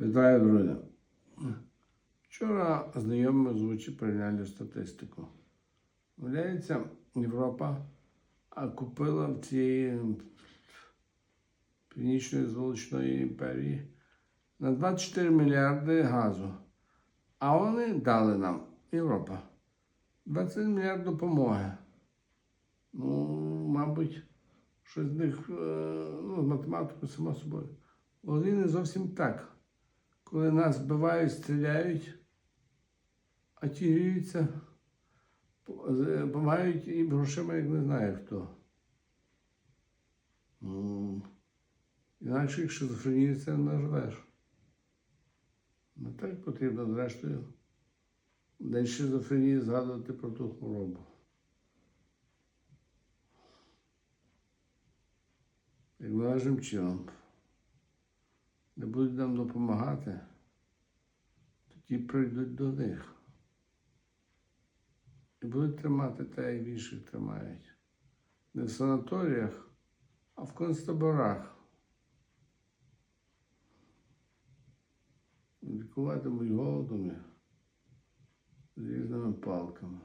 Вітаю, друзі. Вчора знайомі озвучив порівняльну статистику. Виявляється, Європа купила в цієї північної зволочної імперії на 24 мільярди газу. А вони дали нам, Європа, 21 мільярд допомоги. Ну, мабуть, щось з них, е, ну, з математикою, само собою. Вони не зовсім так. Коли нас вбивають, стріляють, а ті гріються, допомагають їм грошима, як не знаю хто. Ну, інакше як шизофренію це не наживеш. Не так потрібно, зрештою, день шизофренії згадувати про ту хворобу. Як належним чином будуть нам допомагати, тоді прийдуть до них. І будуть тримати те, як інших тримають. Не в санаторіях, а в концтаборах. Лікуватимуть голодом з різними палками.